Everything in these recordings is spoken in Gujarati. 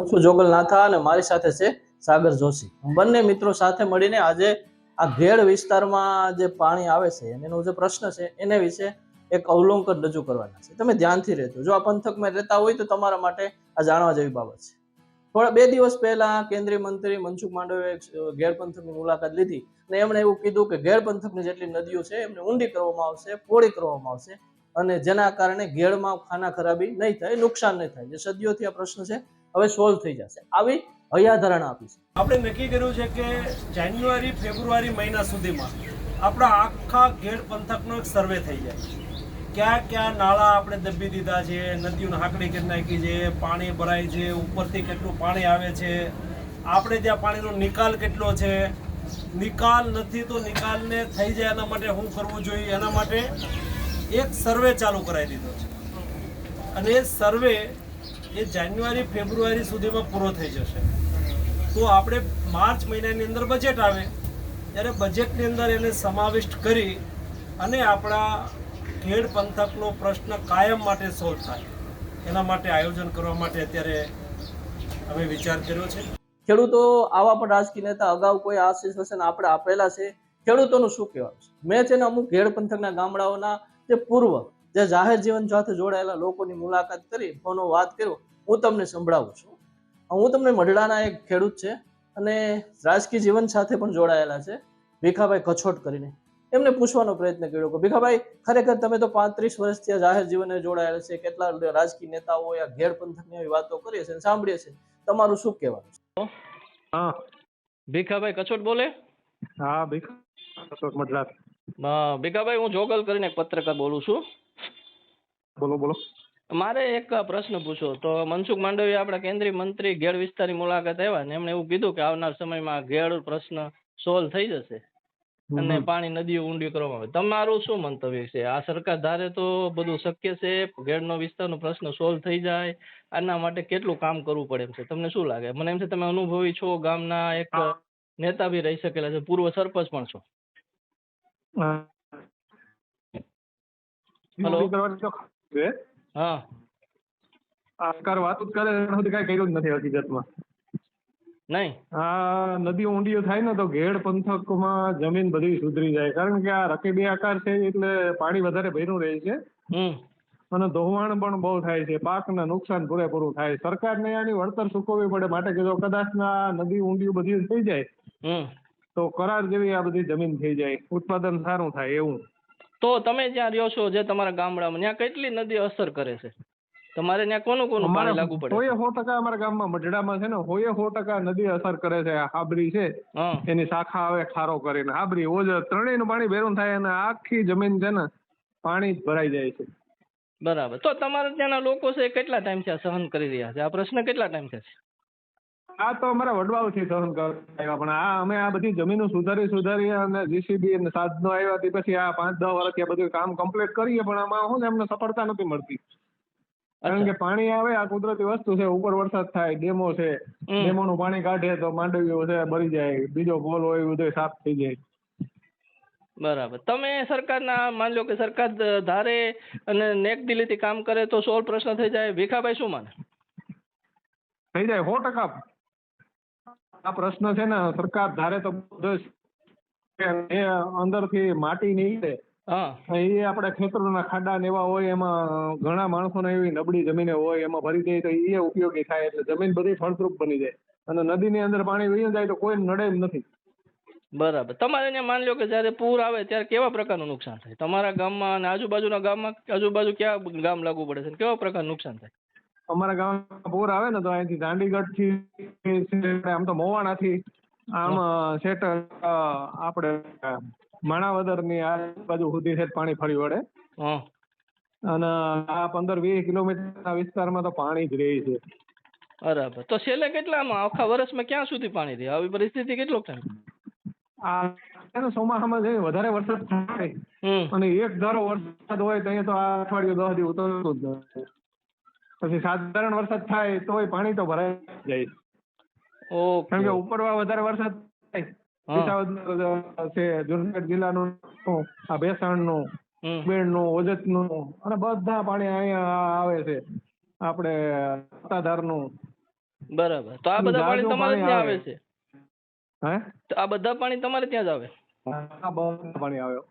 હું છું જોગલ નાથા અને મારી સાથે છે સાગર જોશી. બંને મિત્રો સાથે મળીને આજે આ ઘેડ વિસ્તારમાં જે પાણી આવે છે એનો જે પ્રશ્ન છે એને વિશે એક અવલોકન રજૂ કરવાના છે. તમે ધ્યાનથી રહેજો. જો આ પંથકમાં રહેતા હોય તો તમારા માટે આ જાણવા જેવી બાબત છે. થોડા બે દિવસ પહેલા કેન્દ્રીય મંત્રી મનસુખ માંડવીએ ઘેર પંથકની મુલાકાત લીધી અને એમણે એવું કીધું કે ઘેર પંથકની જેટલી નદીઓ છે એમને ઊંડી કરવામાં આવશે પોળી કરવામાં આવશે અને જેના કારણે ઘેડમાં ખાના ખરાબી નહીં થાય, નુકસાન નહીં થાય. જે સદીઓથી આ પ્રશ્ન છે હવે સોલ્વ થઈ જશે. આવી હૈયાધારણા આપી છે. આપણે નક્કી કર્યું છે કે જાન્યુઆરી, ફેબ્રુઆરી મહિના સુધીમાં આપણા આખા ગેડ પંથકનો એક સર્વે થઈ જાય ક્યાં ક્યાં નાળા આપણે દબી દીધા છે, નદીઓને હાકડી કરી નાખી છે, પાણી ભરાય છે, ઉપરથી કેટલું પાણી આવે છે. આપણે ત્યાં પાણીનો નિકાલ કેટલો છે? નિકાલ નથી તો નિકાલને થઈ જાય એના માટે શું કરવું જોઈએ? એના માટે એક સર્વે ચાલુ કરાવી દીધો છે. અને એ સર્વે એ જાન્યુઆરી, ફેબ્રુઆરી સુધીમાં પૂરો થઈ જશે. તો આપણે માર્ચ મહિનાની અંદર બજેટ આવે, ત્યારે બજેટની અંદર એને સમાવિષ્ટ કરી અને આપણા ખેડ પંથકનો પ્રશ્ન કાયમ માટે સોલ્વ થાય. એના માટે આયોજન કરવા માટે અત્યારે અમે વિચાર કર્યો છે. ખેડૂતો આવા પણ રાજકીય નેતા અગાઉ કોઈ આશ્વાસન આપણે આપેલા છે. ખેડૂતોનું શું કહેવાનું છે? મેં છે ને અમુક ઘેડ પંથકના ગામડાઓના જે પૂર્વ જે જાહેર જીવન સાથે જોડાયેલા લોકોની મુલાકાત કરી ફોનો વાત કર્યો હું તમને સંભળાવું છું. હું તમને મઢડાના એક ખેડૂત છે અને રાજકીય જીવન સાથે પણ જોડાયેલા છે ભીખાભાઈ કછોટ કરીને. એમને પૂછવાનો પ્રયત્ન કર્યો કે ભીખાભાઈ ખરેખર તમે તો પાંત્રીસ વર્ષથી આ જાહેર જીવને જોડાયેલા છે કેટલા રાજકીય નેતાઓ યા ઘેર પંથકની આવી વાતો કરીએ છે અને સાંભળીએ છીએ તમારું શું કહેવાનું છે? હા. ભીખાભાઈ કછોટ બોલે? હા ભીખા કછોટ મઢડા ભીખાભાઈ હું જોગલ કરીને એક પત્રકાર બોલું છું. બોલો બોલો. મારે એક પ્રશ્ન પૂછો તો મનસુખ માંડવીય આપણા કેન્દ્રીય મંત્રી ઘેડ વિસ્તારની મુલાકાત આવ્યા ને એમણે એવું કીધું કે આવનાર સમયમાં ઘેડ પ્રશ્ન સોલ્વ થઈ જશે અને પાણી નદીઓ ઊંડી કરવામાં આવે. તમારું શું મંતવ્ય છે? આ સરકાર ધારે તો બધું શક્ય છે ઘેડનો વિસ્તારનો પ્રશ્ન સોલ્વ થઈ જાય આના માટે કેટલું કામ કરવું પડે એમ છે? તમને શું લાગે? મને એમ છે તમે અનુભવી છો ગામના એક નેતા બી રહી શકેલા છે પૂર્વ સરપંચ પણ છો. હલો. છે. હા. આ સરકાર જ કરે એના સુધી કાંઈ કર્યું જ નથી હકીકતમાં નહીં? આ નદી ઊંડીઓ થાય ને તો ઘેડ પંથકમાં જમીન બધી સુધરી જાય. કારણ કે આ રકેબી આકાર છે એટલે પાણી વધારે ભર્યું રહે છે. અને ધોવાણ પણ બહુ થાય છે પાકને નુકસાન પૂરેપૂરું થાય. સરકારને આની વળતર ચૂકવવી પડે. માટે કે જો કદાચ ના નદી ઊંડીઓ બધી થઈ જાય તો કરાર જેવી આ બધી જમીન થઈ જાય. ઉત્પાદન સારું થાય એવું. તો તમે જ્યાં રહ્યો છો જે તમારા ગામડામાં ત્યાં કેટલી નદી અસર કરે છે? તમારે ત્યાં કોનું કોનું પાણી લાગુ પડે હોએ સો ટકા અમારા ગામમાં મઢડામાં છે ને હોએ સો ટકા નદી અસર કરે છે. હાબરી છે એની શાખા આવે ખારો કરીને. હાબરી ઓજ ત્રણેયનું પાણી ભેરું થાય અને આખી જમીન છે ને પાણી જ ભરાઈ જાય છે. બરાબર. તો તમારે ત્યાંના લોકો છે કેટલા ટાઈમથી આ સહન કરી રહ્યા છે? આ પ્રશ્ન કેટલા ટાઈમથી છે? આ તો અમારા વડવાઓથી સહન કરતા પણ આ અમે આ બધી જમીનો સુધારી સુધારી અને જીસીબી અને સાધનો આવ્યા તે પછી આ પાંચ દસ વર્ષથી આ બધું કામ કમ્પ્લીટ કરીએ પણ આમાં શું અમને સફળતા નથી મળતી. કારણ કે પાણી આવે આ કુદરતી વસ્તુ છે ઉપર વરસાદ થાય ડેમો છે ડેમો નું પાણી કાઢે તો માંડવીઓ છે ભરી જાય બીજો પોલ હોય એ બધું સાફ થઈ જાય. બરાબર. તમે સરકારના માન લો કે સરકાર ધારે અને નેક દિલીથી કામ કરે તો સોલ્વ પ્રશ્ન થઈ જાય. ભીખાભાઈ શું માને? થઈ જાય સો ટકા. આ પ્રશ્ન છે ને સરકાર ધારે તો એ અંદરથી માટી નહીં છે એ આપણે ખેતરોના ખાડા ને એવા હોય એમાં ઘણા માણસોને એવી નબળી જમીને હોય એમાં ભરી દે તો એ ઉપયોગી થાય એટલે જમીન બધી ફળદ્રુપ બની જાય. અને નદીની અંદર પાણી વહી જાય તો કોઈ નડે નથી. બરાબર. તમારે ત્યાં માન લો કે જ્યારે પૂર આવે ત્યારે કેવા પ્રકારનું નુકસાન થાય? તમારા ગામમાં અને આજુબાજુના ગામમાં આજુબાજુ કયા ગામ લાગુ પડે છે? કેવા પ્રકારનું નુકસાન થાય? અમારા ગામમાં પૂર આવે ને તો અહીંથી દાંડીગઢથી આમ તો મોવાણાથી આમ સેટ આપણે માણાવદરની આજુબાજુ સુધી સેટ પાણી ફરી વળે. અને આ પંદર વીસ કિલોમીટરના વિસ્તારમાં તો પાણી જ રહે છે. બરાબર. તો છેલ્લે કેટલામાં? આખા વર્ષમાં ક્યાં સુધી પાણી રહે? આવી પરિસ્થિતિ કેટલો ટાઈમ આ ચોમાસામાં જઈને વધારે વરસાદ થાય અને એક ધારો વરસાદ હોય તો અહીંયા તો આ અઠવાડિયું દસ દિવસ ઉતરતું જ પછી સાધારણ વરસાદ થાય તોય પાણી તો ભરાઈ જાય. ઓકે. કારણ કે ઉપરવા વધારે વરસાદ થાય છે જુનાગઢ જિલ્લાનું આ ભેસાણનું બેણનું ઓજતનું અને બધા પાણી અહીંયા આવે છે. આપણે સત્તાધારનું. બરાબર. તો આ બધા પાણી તમારે ત્યાં આવે. આવે. છે? હે? તો આ બધા પાણી તમારે ત્યાં જ આવે? હા બહુ પાણી આવ્યો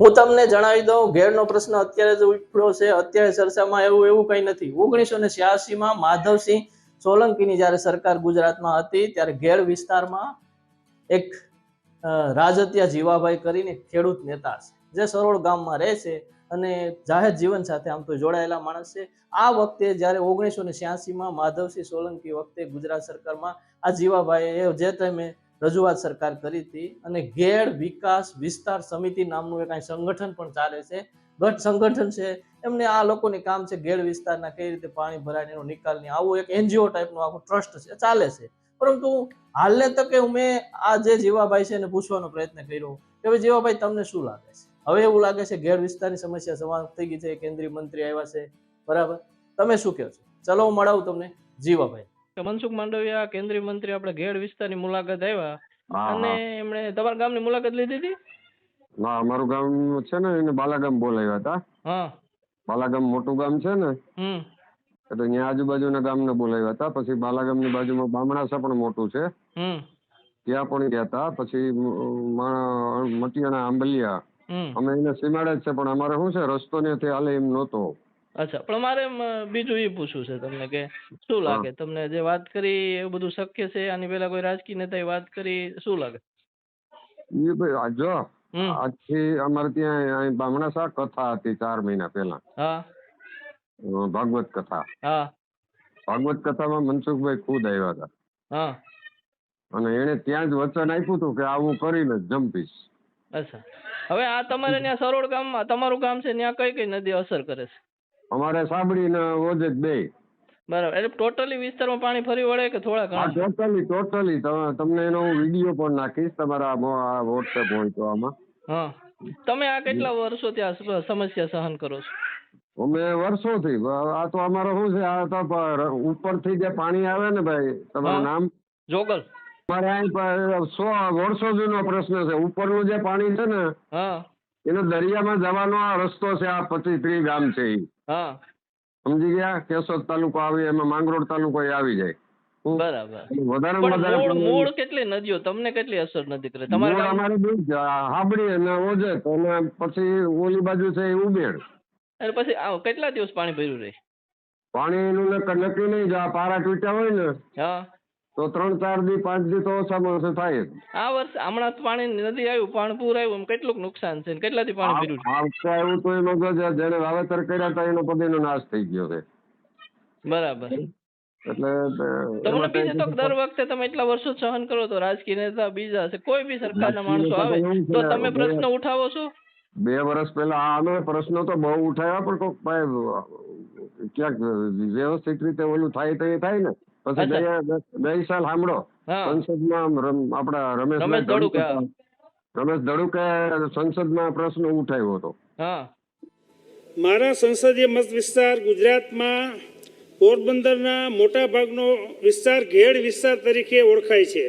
હું તમને જણાવી દઉં, ઘેરનો પ્રશ્ન અત્યારે જ ઉઠ્યો છે. અત્યારે ચર્ચામાં એવું એવું કંઈ નથી. ઓગણીસો ને છ્યાસીમાં માધવસિંહ સોલંકીની જ્યારે સરકાર ગુજરાતમાં હતી, ત્યારે ઘેર વિસ્તારમાં એક રાજત્યા જીવાભાઈ કરીને ખેડૂત નેતા છે, જે સરોળ ગામમાં રહે છે અને જાહેર જીવન સાથે આમ તો જોડાયેલા માણસ છે. આ વખતે જ્યારે ઓગણીસો ને છ્યાસીમાં માધવસિંહ સોલંકી વખતે ગુજરાત સરકારમાં આ જીવાભાઈએ જે ટાઈમે રજૂઆત સરકાર કરી હતી અને ઘેડ વિકાસ વિસ્તાર સમિતિ નામનું એક સંગઠન પણ ચાલે છે. ગટ સંગઠન છે. એમને આ લોકોની કામ છે ઘેડ વિસ્તારના કઈ રીતે પાણી ભરાય એનો નિકાલ નિકાલની આવું એક એનજીઓ ટાઈપનું આખું ટ્રસ્ટ છે, ચાલે છે. પરંતુ હાલને તકે મેં આ જે જીવાભાઈ છે એને પૂછવાનો પ્રયત્ન કર્યો કે ભાઈ જીવાભાઈ તમને શું લાગે છે? હવે એવું લાગે છે ઘેડ વિસ્તારની સમસ્યા સમાપ્ત થઈ ગઈ છે, કેન્દ્રીય મંત્રી આવ્યા છે. બરાબર? તમે શું કહો છો? ચલો, હું મળાવું તમને. જીવાભાઈ. કે મનસુખ માંડવિયા કેન્દ્રીય મંત્રી આપણે ઘેડ વિસ્તારની મુલાકાત આવ્યા અને એમણે તમારા ગામની મુલાકાત લીધી હતી? હા અમારું ગામ છે ને એને બાલાગામ બોલાવ્યા હતા. હા. બાલાગામ મોટું ગામ છે ને એટલે ત્યાં આજુબાજુના ગામને બોલાવ્યા હતા. પછી બાલાગામની બાજુમાં બામણાસા પણ મોટું છે. ત્યાં પણ ગયા હતા. પછી મટિયાણા આંબલિયા. અમે એને સીમાડે જ છે પણ અમારે શું છે રસ્તો ત્યાંથી હાલે એમ નહોતો. અચ્છા પણ મારે બીજું એ પૂછવું છે તમને કે શું લાગે? તમને જે વાત કરી એવું બધું શક્ય છે? આની પહેલા કોઈ રાજકીય નેતાએ વાત કરી શું લાગે? એ ભાઈ જો આજથી અમારે ત્યાં બામણા બામણાસા કથા હતી ચાર મહિના પહેલા. હા. ભાગવત કથા. હા. ભાગવત કથામાં મનસુખભાઈ ખુદ આવ્યા હતા. હા. અને એને ત્યાં જ વચન આપ્યું હતું કે આવું કરીને જમ્પીશ અચ્છા. હવે આ તમારે ત્યાં સરોડ ગામમાં તમારું ગામ છે ત્યાં કઈ કઈ નદી અસર કરે છે? અમારે સાબડી ને ઓજે બે. બરાબર. એટલે ટોટલી વિસ્તારમાં પાણી ફરી વળે કે થોડા ઘણા? ટોટલી ટોટલી તમને એનો હું વીડિયો પણ નાખીશ. તમારા વોટ્સએપ હોય તો આમાં. હા. તમે આ કેટલા વર્ષોથી આ સમસ્યા સહન કરો છો? અમે વર્ષોથી. આ તો અમારો શું છે? આ તો ઉપરથી જે પાણી આવે ને ભાઈ તમારું નામ? જોગલ. મારે અહીં સો વર્ષો જૂનો પ્રશ્ન છે. ઉપરનું જે પાણી છે ને એનો દરિયામાં જવાનો આ રસ્તો છે આ પચીસ ત્રીસ ગામ છે ઈ. હા. સમજી ગયા? કેશોદ તાલુકો આવી એમાં માંગરોળ તાલુકો એ આવી જાય. બરાબર. વધારે મૂળ પાણી- કેટલી નદીઓ? તમને કેટલી અસર નથી કરે? તમારા અમારે હાબડી અને ઓજત અને પછી ઓલી બાજુ છે ઉબેડ એટલે પછી કેટલા દિવસ પાણી ભર્યું રહે? પાણીનું નક- નક્કી નહીં જો આ પારા તૂટ્યા હોય ને હા. તો ત્રણ ચાર દી પાંચ દી તો ઓછામાં ઓછું થાય આ વર્ષ હમણાં પાણી નદી આવ્યું પાણી પૂર આવ્યું એમ કેટલુંક નુકસાન છે કેટલા કેટલાથી પાણી ભર્યું છે? આવ્યું તો એનો જો જેને વાવેતર કર્યા હતા એનો પગીનો નાશ થઈ ગયો છે. બરાબર. એટલે તમને બીજે તો દર વખતે તમે એટલા વર્ષો સહન કરો તો રાજકીય નેતા બીજા છે કોઈ બી સરકારના માણસો આવે તો તમે પ્રશ્ન ઉઠાવો છો? બે વર્ષ પહેલા આ અમે પ્રશ્નો તો બહુ ઉઠાવ્યા પણ કોઈ ભાઈ ક્યાંક વ્યવસ્થિત રીતે ઓલું થાય તો એ થાય ને. પછી. ગઈ સાલ સાંભળો સંસદમાં આપણા રમેશ રમેશ ધડુકે, હા. રમેશ ધડુકે સંસદમાં પ્રશ્ન ઉઠાવ્યો હતો. મારા સંસદીય મત વિસ્તાર ગુજરાતમાં પોરબંદરના મોટા ભાગનો વિસ્તાર ઘેડ વિસ્તાર તરીકે ઓળખાય છે.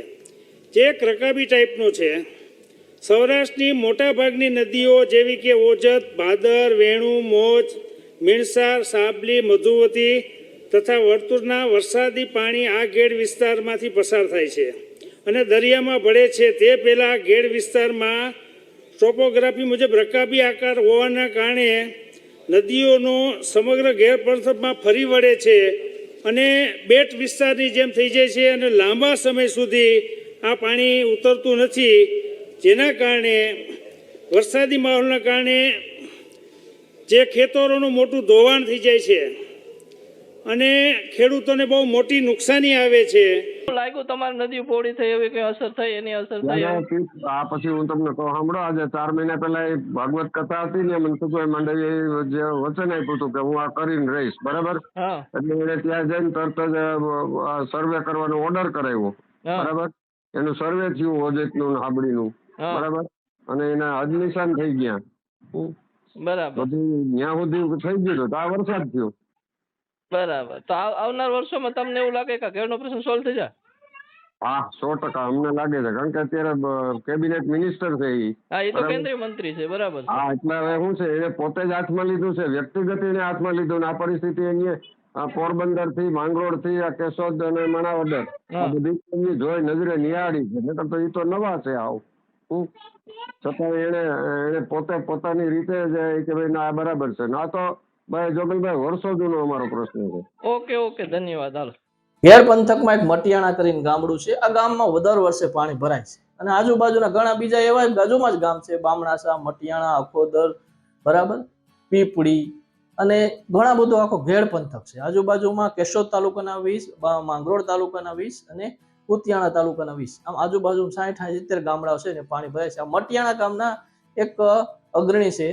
જે એક રકાબી ટાઈપનો છે. સૌરાષ્ટ્રની મોટાભાગની નદીઓ જેવી કે ઓજત ભાદર વેણુ મોજ મીણસાર સાબલી મધુવતી તથા વર્તુળના વરસાદી પાણી આ ઘેડ વિસ્તારમાંથી પસાર થાય છે અને દરિયામાં ભળે છે. તે પહેલાં ઘેડ વિસ્તારમાં ટોપોગ્રાફી મુજબ રકાબી આકાર હોવાના કારણે નદીઓનો સમગ્ર ગેરપરસમાં ફરી વળે છે અને બેટ વિસ્તારની જેમ થઈ જાય છે અને લાંબા સમય સુધી આ પાણી ઉતરતું નથી. જેના કારણે વરસાદી માહોલના કારણે જે ખેતરોનું મોટું ધોવાણ થઈ જાય છે. અને ખેડૂતોને બહુ મોટી નુકસાની આવે છે. લાગ્યું તમારી નદી પોળી થઈ એવી કઈ અસર થઈ એની અસર થઈ? ત્યારે એવી? તી- આ પછી હું તમને કહું સાંભળો આજે ચાર મહિના પહેલા ભાગવત કથા હતી ને મનસુખભાઈ માંડવીએ જે વચન આપ્યું હતું કે હું આ કરીને રહીશ. બરાબર? એટલે એણે ત્યાં જઈને તરત જ સર્વે કરવાનો ઓર્ડર કરાવ્યો. બરાબર? એનું સર્વે થયું ઓજેટનું નું હાબડીનું. નું બરાબર? અને એના અજનિશાન થઈ ગયા. બરાબર. બધું ત્યાં સુધી થઈ ગયું તો આ વરસાદ થયો. બરાબર. તો આવનાર વર્ષોમાં તમને એવું લાગે કે ઘરનો પ્રશ્ન સોલ્વ થઈ જાય? હા સો ટકા અમને લાગે છે. કારણ કે અત્યારે કેબિનેટ મિનિસ્ટર છે એ હા એ તો કેન્દ્રીય મંત્રી છે બરાબર હા એટલે હવે શું છે એને પોતે જ હાથમાં લીધું છે વ્યક્તિગત એને હાથમાં લીધું ને આ પરિસ્થિતિ એની પોરબંદરથી માંગરોળથી આ કેશોદ અને માણાવદર આ બધી એમની જોઈ નજરે નિહાળી છે. નકર તો એ તો નવા છે આવ. છતાં એને એને પોતે પોતાની રીતે જ કે ભાઈ ના બરાબર છે. ના તો ભાઈ જોગલભાઈ વર્ષો જૂનો અમારો પ્રશ્ન છે. ઓકે ઓકે ધન્યવાદ હાલો. ઘેર પંથકમાં એક મટિયાણા કરીને ગામડું છે. આ ગામમાં દર વર્ષે પાણી ભરાય છે. અને આજુબાજુના ઘણા બીજા એવા બાજુમાં જ ગામ છે. બામણાસા મટિયાણા અખોદર બરાબર? પીપળી અને ઘણા બધો આખો ઘેડ પંથક છે. આજુબાજુમાં કેશોદ તાલુકાના વીસ માંગરોળ તાલુકાના વીસ અને કુતિયાણા તાલુકાના વીસ. આમ આજુબાજુ સાઠ સિત્તેર ગામડાઓ છે ને પાણી ભરાય છે. આ મટિયાણા ગામના એક અગ્રણી છે.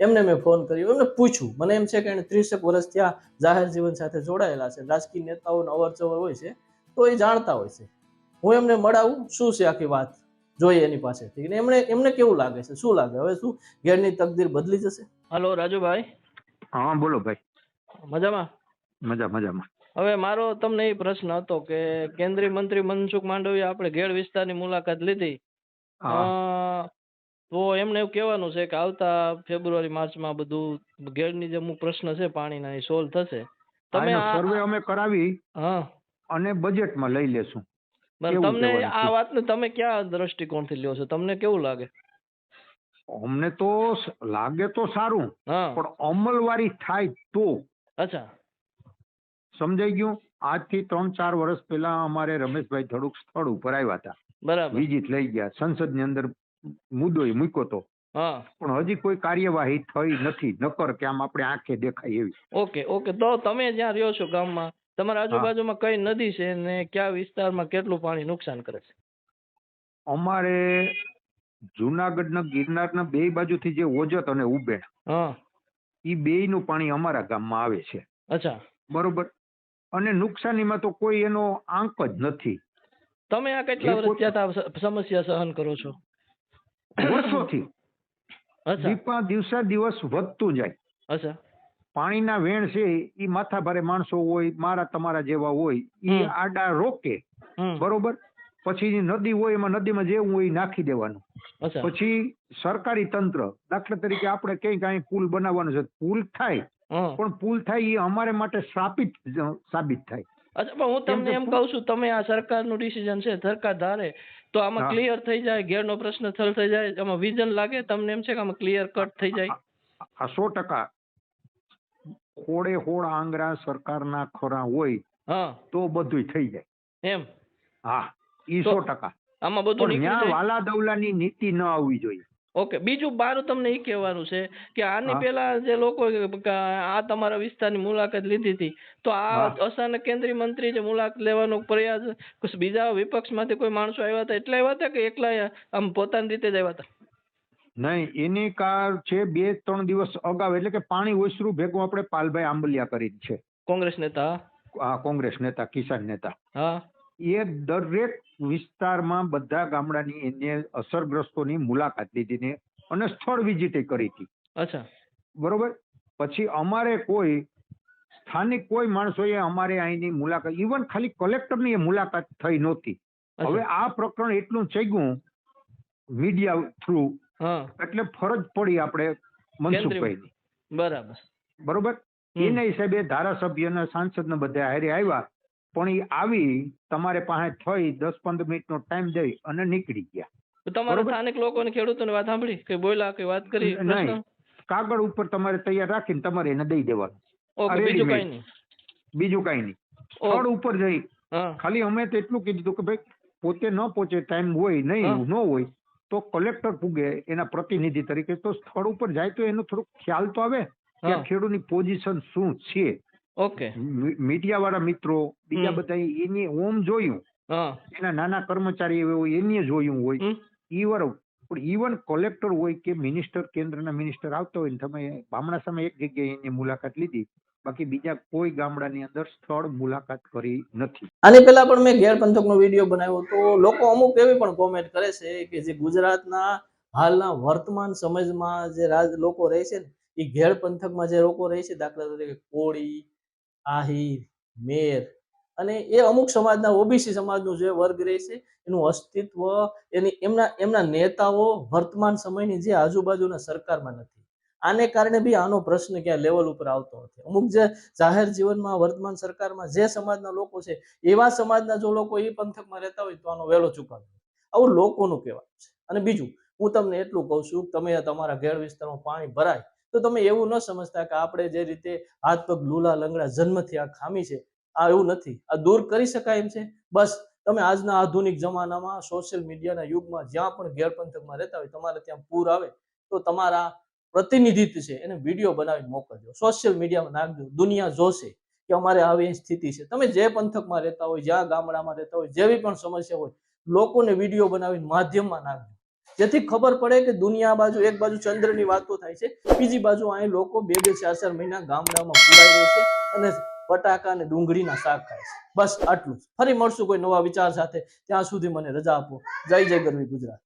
એમને મેં ફોન કર્યો એમને પૂછ્યું. મને એમ છે કે એને ત્રીસેક વર્ષ ત્યાં જાહેર જીવન સાથે જોડાયેલા છે રાજકીય નેતાઓનો અવર જવર હોય છે તો એ જાણતા હોય છે. હું એમને મળાવું શું છે આખી વાત? જોઈએ એની પાસેથી. એમને એમને કેવું લાગે છે? શું લાગે? હવે શું? ઘેરની તકદીર બદલી જશે? હાલો રાજુભાઈ. હા બોલો ભાઈ. મજામાં? મજા મજામાં. હવે મારો તમને એ પ્રશ્ન હતો કે કેન્દ્રીય મંત્રી મનસુખ માંડવીએ આપણે ઘેડ વિસ્તારની મુલાકાત લીધી. તો એમને એવું કહેવાનું છે કે આવતા ફેબ્રુઆરી માર્ચમાં બધું ઘેરની જે અમુક પ્રશ્ન છે પાણીના એ સોલ્વ થશે. તમે સર્વે અમે કરાવી હા. અને બજેટમાં લઈ લેશું. તમને આ વાતને તમે ક્યાં દ્રષ્ટિકોણથી લ્યો છો? તમને કેવું લાગે? અમને તો લાગે તો સારું પણ અમલવારી થાય તો. અચ્છા. સમજાઈ ગયું? આજથી ત્રણ ચાર વર્ષ પહેલા અમારે રમેશભાઈ થોડુંક સ્થળ ઉપર આવ્યા હતા. બરાબર. વિઝિટ લઈ ગયા. સંસદની અંદર મુદ્દો એ મૂક્યો તો. પણ હજી કોઈ કાર્યવાહી થઈ નથી નકર કે આમ આપણે આંખે દેખાય એવી. ઓકે ઓકે તો તમે જ્યાં રહ્યો છો ગામમાં તમારા આજુબાજુમાં કઈ નદી છે ને કયા વિસ્તારમાં કેટલું પાણી નુકસાન કરે છે? અમારે જુનાગઢના ગિરનારના બે બાજુથી જે ઓજત અને ઉબેણ એ બે નું પાણી અમારા ગામમાં આવે છે. અચ્છા. બરોબર? અને નુકસાનીમાં તો કોઈ એનો આંક જ નથી. તમે આ કેટલા વર્ષ ત્યાં સમસ્યા સહન કરો છો? વર્ષોથી દીપા દિવસે દિવસ વધતું જાય. અચ્છા. પાણીના વેણ છે એ માથાભારે માણસો હોય મારા તમારા જેવા હોય એ આડા રોકે બરોબર? પછી નદી હોય એમાં નદીમાં જેવું હોય એ નાખી દેવાનું. પછી સરકારી તંત્ર દાખલા તરીકે આપણે કઈ કઈ પુલ બનાવવાનું છે પુલ થાય પણ પુલ થાય એ અમારે માટે સાબિત સાબિત થાય. અચ્છા પણ હું તમને એમ કહું છું તમે આ સરકારનું ડિસિઝન છે સરકાર ધારે તો આમાં ક્લિયર થઈ જાય ઘેરનો પ્રશ્ન થલ થઈ જાય આમાં વિઝન લાગે તમને એમ છે કે આમાં ક્લિયર કટ થઈ જાય? આ સો ટકા. હોળે હોળ આંગરા સરકારના ખોરા હોય હા. તો બધુંય થઈ જાય. એમ? હા ઈ સો ટકા. આમાં બધું વાલા દવલાની નીતિ ન આવવી જોઈએ. ઓકે બીજું મારું તમને એ કહેવાનું છે કે આની પહેલા જે લોકો આ તમારા વિસ્તારની મુલાકાત લીધી હતી તો આ હા. અચાનક કેન્દ્રીય મંત્રી જે મુલાકાત લેવાનો પ્રયાસ બીજા વિપક્ષમાંથી કોઈ માણસો આવ્યા હતા એટલે આવ્યા હતા કે એકલા આમ પોતાની રીતે જ આવ્યા હતા? નહીં એની કાર છે બે ત્રણ દિવસ અગાઉ એટલે કે પાણી ઓસરું ભેગું આપણે પાલભાઈ આંબલિયા કરી છે. કોંગ્રેસ નેતા? આ કોંગ્રેસ નેતા કિસાન નેતા. હા. એ દરેક વિસ્તારમાં બધા ગામડાની એને અસરગ્રસ્તોની મુલાકાત લીધી ને અને સ્થળ વિઝિટ કરી હતી. અચ્છા. બરોબર? પછી અમારે કોઈ સ્થાનિક કોઈ માણસોએ અમારે અહીંની મુલાકાત ઇવન ખાલી કલેક્ટરની એ મુલાકાત થઈ નહોતી. હવે આ પ્રકરણ એટલું ચગ્યું મીડિયા થ્રુ એટલે ફરજ પડી આપણે મનસુખભાઈની. બરાબર. બરોબર? એના હિસાબે ધારાસભ્ય ને સાંસદ ને બધા હારે આવ્યા પણ એ આવી તમારે પાસે થઈ દસ પંદર મિનિટ નો ટાઈમ દઈ અને નીકળી ગયા. તમારા સ્થાનિક લોકોને ખેડૂતોની વાત સાંભળી? કે બોલ્યા કે વાત કરી? નહીં. કાગળ ઉપર તમારે તૈયાર રાખીને તમારે એને દઈ દેવાનું. બીજું. કઈ નહીં? બીજું કઈ નહીં. સ્થળ ઉપર જઈ. ખાલી અમે તો એટલું કીધું કે ભાઈ પોતે ન પહોંચે ટાઈમ હોય નહીં. ન હોય તો કલેક્ટર પૂગે એના પ્રતિનિધિ તરીકે. તો સ્થળ ઉપર જાય તો એનો થોડોક ખ્યાલ તો આવે કે ખેડૂતની પોઝિશન શું છે. ઓકે. મીડિયા વાળા મિત્રો બીજા બધા એની ઓમ જોયું. એના નાના કર્મચારી હોય એને જોયું હોય. ઈ પણ ઇવન કલેક્ટર હોય કે મિનિસ્ટર કેન્દ્રના મિનિસ્ટર આવતા હોય ને તમે બામણા સામે એક જગ્યાએ એની મુલાકાત લીધી. બાકી બીજા કોઈ ગામડાની અંદર સ્થળ મુલાકાત કરી નથી. આની પહેલા પણ મેં ઘેર નો વીડિયો બનાવ્યો તો લોકો અમુક એવી પણ કોમેન્ટ કરે છે કે જે ગુજરાતના હાલના વર્તમાન સમાજમાં જે રાજ લોકો રહે છે ને એ ઘેર પંથકમાં જે લોકો રહે છે દાખલા તરીકે કોળી આહિર, મેર અને એ અમુક સમાજના ઓબીસી સમાજનું જે વર્ગ રહે છે, એનું અસ્તિત્વ એની, એમના એમના નેતાઓ વર્તમાન સમયની જે આજુબાજુના સરકારમાં નથી. આને કારણે બી આનો પ્રશ્ન ક્યાં લેવલ ઉપર આવતો નથી અમુક જે જાહેર જીવનમાં વર્તમાન સરકારમાં જે સમાજના લોકો છે, એવા સમાજના જો લોકો એ પંથકમાં રહેતા હોય તો આનો વહેલો ચુકાદો આવું લોકોનું કહેવાનું છે. અને બીજું, હું તમને એટલું કહું છું, તમે તમારા ઘેર વિસ્તારમાં પાણી ભરાય તો તમે એવું ન સમજતા કે આપણે જે રીતે હાથ પગ, લૂલા, લંગડા જન્મથી આ ખામી છે, આ એવું નથી. આ દૂર કરી શકાય એમ છે. બસ, તમે આજના આધુનિક જમાનામાં સોશિયલ મીડિયાના યુગમાં જ્યાં પણ ગેરપંથકમાં રહેતા હોય, તમારે ત્યાં પૂર આવે, તો તમારા પ્રતિનિધિત્વ છે, એને વીડિયો બનાવી મોકલજો. સોશિયલ મીડિયામાં નાખજો. દુનિયા જોશે કે અમારે આવી સ્થિતિ છે. તમે જે પંથકમાં રહેતા હોય, જ્યાં ગામડામાં રહેતા હોય, જેવી પણ સમસ્યા હોય, લોકોને વીડિયો બનાવીને માધ્યમમાં નાખજો. જેથી ખબર પડે કે દુનિયા બાજુ, એક બાજુ ચંદ્રની વાતો થાય છે, બીજી બાજુ અહીં લોકો બે બે ચાર ચાર મહિના ગામડામાં પુરાઈ રહે છે અને બટાકા અને ડુંગળીના શાક ખાય છે. બસ આટલું ફરી મળશું કોઈ નવા વિચાર સાથે. ત્યાં સુધી મને રજા આપો. જય જય ગરવી ગુજરાત.